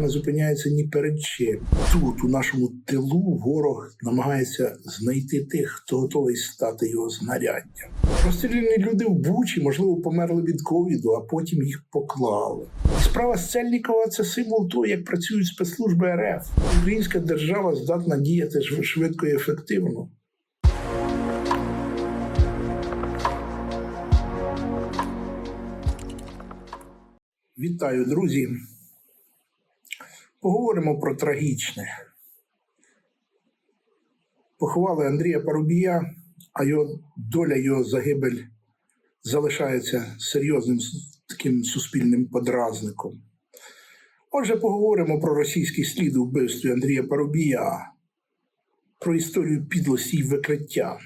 Не зупиняється ні перед чим. Тут, у нашому тилу, ворог намагається знайти тих, хто готовий стати його знаряддям. Розстріляні люди в Бучі, можливо, померли від ковіду, а потім їх поклали. Справа Сельнікова це символ того, як працюють спецслужби РФ. Українська держава здатна діяти швидко і ефективно. Вітаю, друзі. Поговоримо про трагічне. Поховали Андрія Парубія, а його доля, його загибель залишається серйозним таким суспільним подразником. Отже, поговоримо про російський слід у вбивстві Андрія Парубія, про історію підлості і викриття.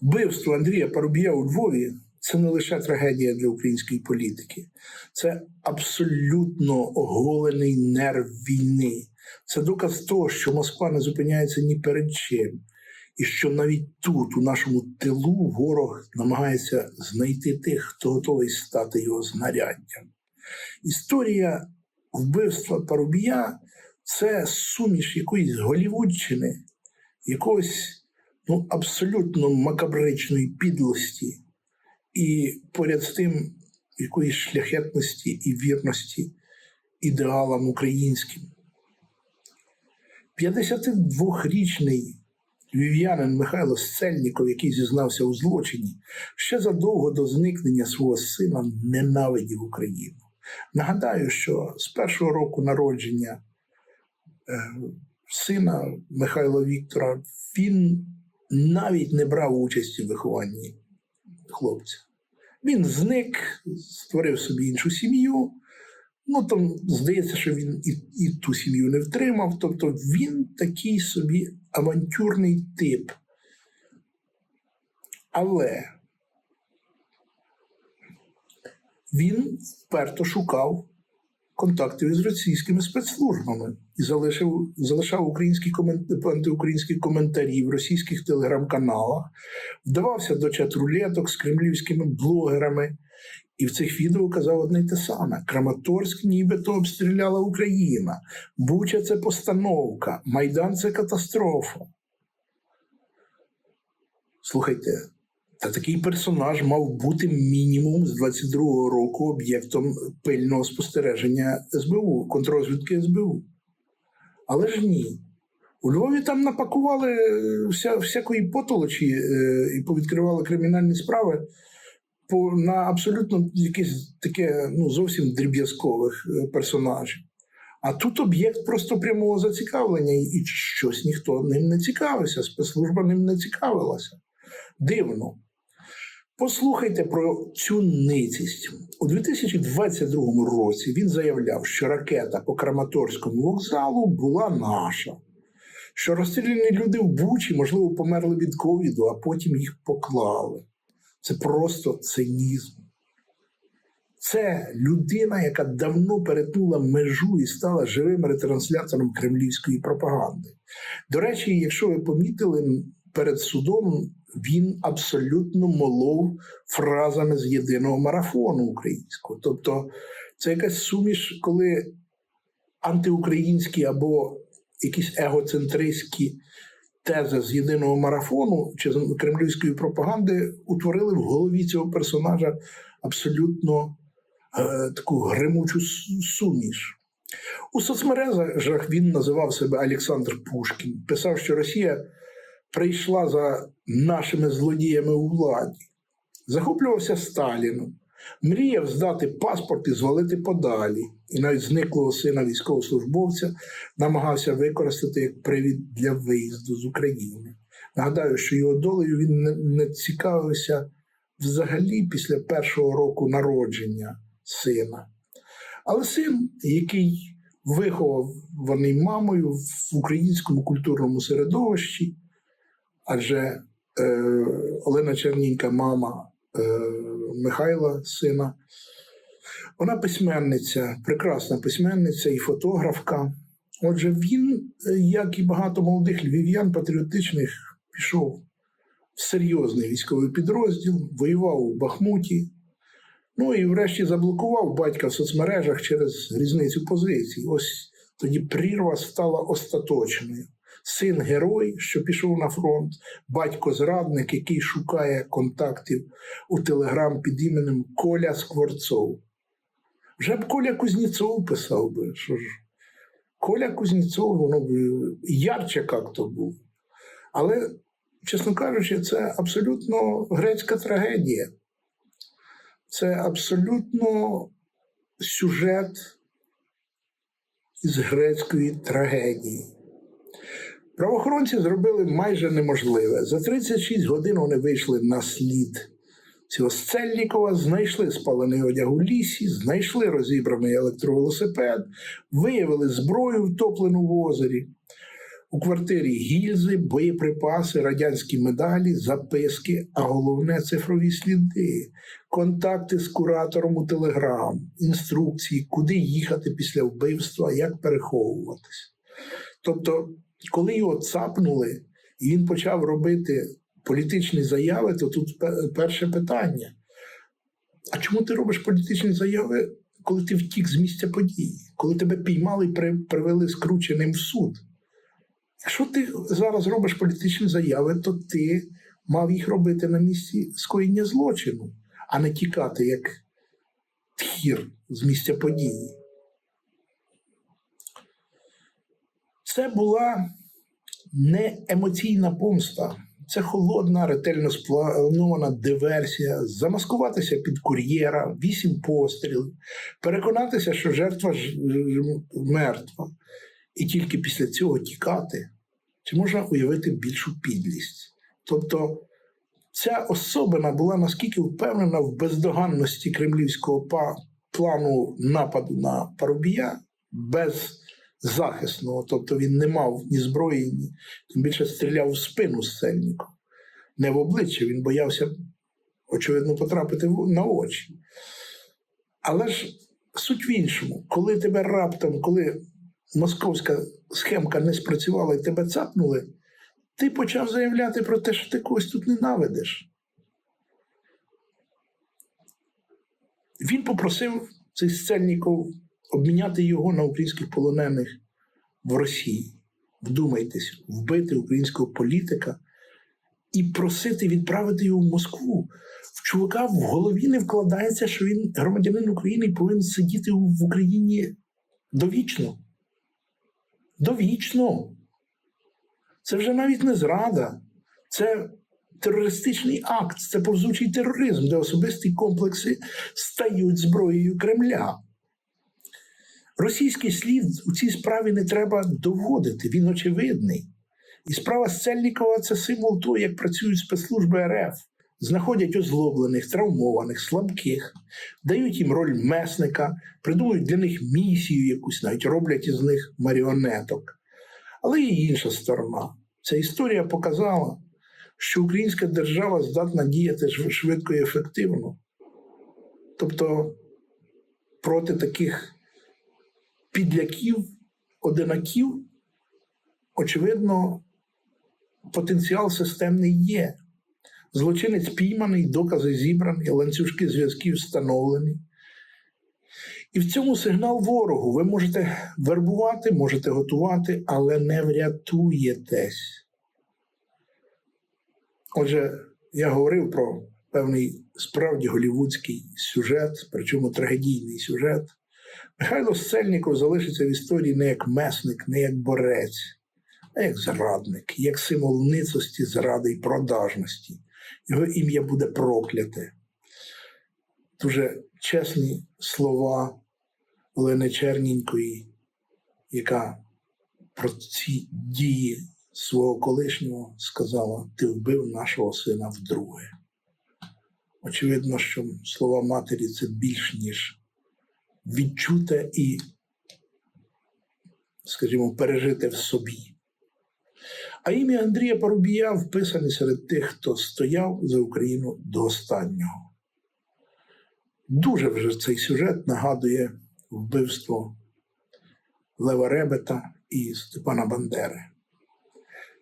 Вбивство Андрія Парубія у Львові це не лише трагедія для української політики, це абсолютно оголений нерв війни. Це доказ того, що Москва не зупиняється ні перед чим, і що навіть тут, у нашому тилу, ворог намагається знайти тих, хто готовий стати його знаряддям. Історія вбивства Парубія це суміш якоїсь голівудщини, якогось ну, абсолютно макабричної підлості, і поряд з тим якоїсь шляхетності і вірності ідеалам українським. 52-річний львів'янин Михайло Сцельніков, який зізнався у злочині, ще задовго до зникнення свого сина ненавидів Україну. Нагадаю, що з першого року народження е, сина Михайла Віктора він навіть не брав участі в вихованні хлопця. Він зник, створив собі іншу сім'ю. Ну там здається, що він і, і ту сім'ю не втримав. Тобто він такий собі авантюрний тип. Але він вперто шукав контактів із російськими спецслужбами і залишив, залишав українські комент, антиукраїнські коментарі в російських телеграм-каналах, вдавався до чат-рулеток з кремлівськими блогерами. І в цих відео казав одне й те саме: Краматорськ нібито обстріляла Україна, Буча це постановка, Майдан це катастрофа. Слухайте, та такий персонаж мав бути мінімум з 22-го року об'єктом пильного спостереження СБУ, контррозвідки СБУ. Але ж ні. У Львові там напакували е, вся, всякої потолочі е, і повідкривали кримінальні справи по, на абсолютно якесь таке ну, зовсім дріб'язкових е, персонажів. А тут об'єкт просто прямого зацікавлення, і щось ніхто ним не цікавився, спецслужба ним не цікавилася. Дивно. Послухайте про цю ницість. У 2022 році він заявляв, що ракета по Краматорському вокзалу була наша, що розстріляні люди в Бучі, можливо, померли від ковіду, а потім їх поклали. Це просто цинізм. Це людина, яка давно перетнула межу і стала живим ретранслятором кремлівської пропаганди. До речі, якщо ви помітили, перед судом він абсолютно молов фразами з єдиного марафону українського. Тобто, це якась суміш, коли антиукраїнські або якісь егоцентристські тези з єдиного марафону чи з кремлівської пропаганди утворили в голові цього персонажа абсолютно е, таку гримучу суміш. У соцмережах він називав себе Олександр Пушкін, писав, що Росія прийшла за нашими злодіями у владі, захоплювався Сталіном, мріяв здати паспорт і звалити подалі, і навіть зниклого сина військовослужбовця намагався використати як привід для виїзду з України. Нагадаю, що його долею він не, цікавився взагалі після першого року народження сина. Але син, який вихований мамою в українському культурному середовищі, адже е, Олена Чернінька, мама е, Михайла, сина, вона письменниця, прекрасна письменниця і фотографка. Отже, він, е, як і багато молодих львів'ян патріотичних, пішов в серйозний військовий підрозділ, воював у Бахмуті, Ну і врешті заблокував батька в соцмережах через різницю позицій. Ось тоді прірва стала остаточною. Син герой, що пішов на фронт, батько зрадник, який шукає контактів у телеграм під іменем Коля Скворцов. Вже б Коля Кузнєцов писав би, що ж. Коля Кузнєцов, воно б ярче як-то був. Але, чесно кажучи, це абсолютно грецька трагедія. Це абсолютно сюжет із грецької трагедії. Правоохоронці зробили майже неможливе. За 36 годин вони вийшли на слід цього Сцельнікова, знайшли спалений одяг у лісі, знайшли розібраний електровелосипед, виявили зброю, втоплену в озері. У квартирі гільзи, боєприпаси, радянські медалі, записки, а головне цифрові сліди, контакти з куратором у Телеграм, інструкції, куди їхати після вбивства, як переховуватись. Тобто, коли його цапнули, і він почав робити політичні заяви, то тут перше питання. А чому ти робиш політичні заяви, коли ти втік з місця події, коли тебе піймали і привели скрученим в суд? Якщо ти зараз робиш політичні заяви, то ти мав їх робити на місці скоєння злочину, а не тікати як тхір з місця події. Це була не емоційна помста, це холодна, ретельно спланована диверсія, замаскуватися під кур'єра, вісім пострілів, переконатися, що жертва ж- мертва, і тільки після цього тікати. Чи можна уявити більшу підлість? Тобто ця особина була наскільки впевнена в бездоганності кремлівського плану нападу на Парубія беззахисного, тобто він не мав ні зброї, ні тим більше стріляв в спину Сельніку. Не в обличчя, він боявся, очевидно, потрапити на очі. Але ж суть в іншому, коли тебе раптом, коли московська схемка не спрацювала і тебе цапнули, ти почав заявляти про те, що ти когось тут ненавидиш. Він попросив цей Сцельніков обміняти його на українських полонених в Росії. Вдумайтесь, вбити українського політика і просити відправити його в Москву. В чувака в голові не вкладається, що він громадянин України і повинен сидіти в Україні довічно. Довічно. Це вже навіть не зрада, це терористичний акт, це повзучий тероризм, де особисті комплекси стають зброєю Кремля. Російський слід у цій справі не треба доводити, він очевидний. І справа Сцельнікова це символ того, як працюють спецслужби РФ. Знаходять озлоблених, травмованих, слабких, дають їм роль месника, придумують для них місію якусь, навіть роблять із них маріонеток. Але є інша сторона. Ця історія показала, що українська держава здатна діяти швидко і ефективно. Тобто проти таких підляків, одинаків, очевидно, потенціал системний є. Злочинець пійманий, докази зібрані, ланцюжки зв'язків встановлені. І в цьому сигнал ворогу. Ви можете вербувати, можете готувати, але не врятуєтесь. Отже, я говорив про певний справді голівудський сюжет, причому трагедійний сюжет. Михайло Сцельніков залишиться в історії не як месник, не як борець, а як зрадник, як символ ницості, зради і продажності. Його ім'я буде прокляте. Дуже чесні слова Олени Чернінької, яка про ці дії свого колишнього сказала: Ти вбив нашого сина вдруге. Очевидно, що слова матері це більш ніж відчуте і, скажімо, пережите в собі. А ім'я Андрія Парубія вписане серед тих, хто стояв за Україну до останнього. Дуже вже цей сюжет нагадує вбивство Лева Ребета і Степана Бандери,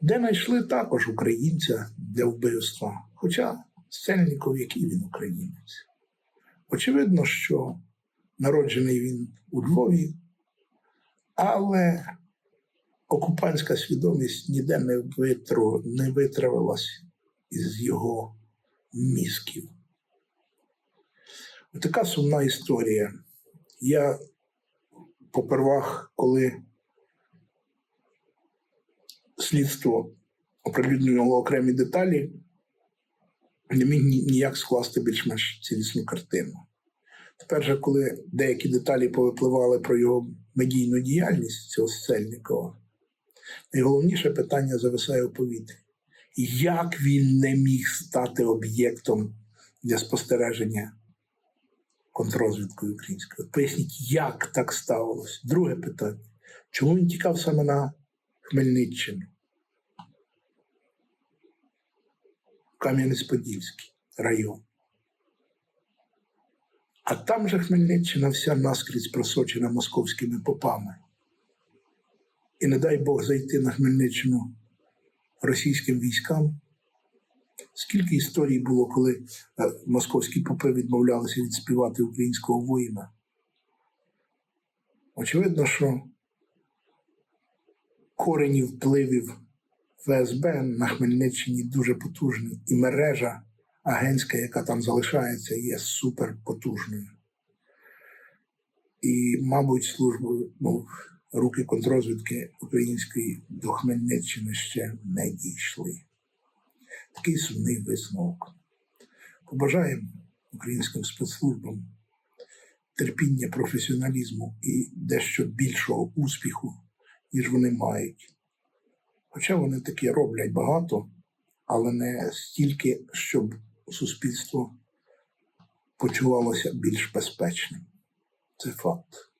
де знайшли також українця для вбивства, хоча Сельніков, який він українець. Очевидно, що народжений він у Львові, але окупантська свідомість ніде не, витру, не витравилась із його мізків. Така сумна історія. Я попервах, коли слідство оприлюднювало окремі деталі, не міг ніяк скласти більш-менш цілісну картину. Тепер же, коли деякі деталі повипливали про його медійну діяльність цього Сельникова, найголовніше питання зависає у повітрі. Як він не міг стати об'єктом для спостереження контррозвідкою українською? Поясніть, як так сталося? Друге питання. Чому він тікав саме на Хмельниччину? Кам'янець-Подільський район. А там же Хмельниччина вся наскрізь просочена московськими попами. І не дай Бог зайти на Хмельниччину російським військам. Скільки історій було, коли е, московські попи відмовлялися відспівати українського воїна? Очевидно, що корені впливів ФСБ на Хмельниччині дуже потужний, і мережа агентська, яка там залишається, є суперпотужною. І, мабуть, служби, ну, руки контрозвідки української до Хмельниччини ще не дійшли. Такий сумний висновок. Побажаємо українським спецслужбам терпіння, професіоналізму і дещо більшого успіху, ніж вони мають. Хоча вони таке роблять багато, але не стільки, щоб суспільство почувалося більш безпечним. Це факт.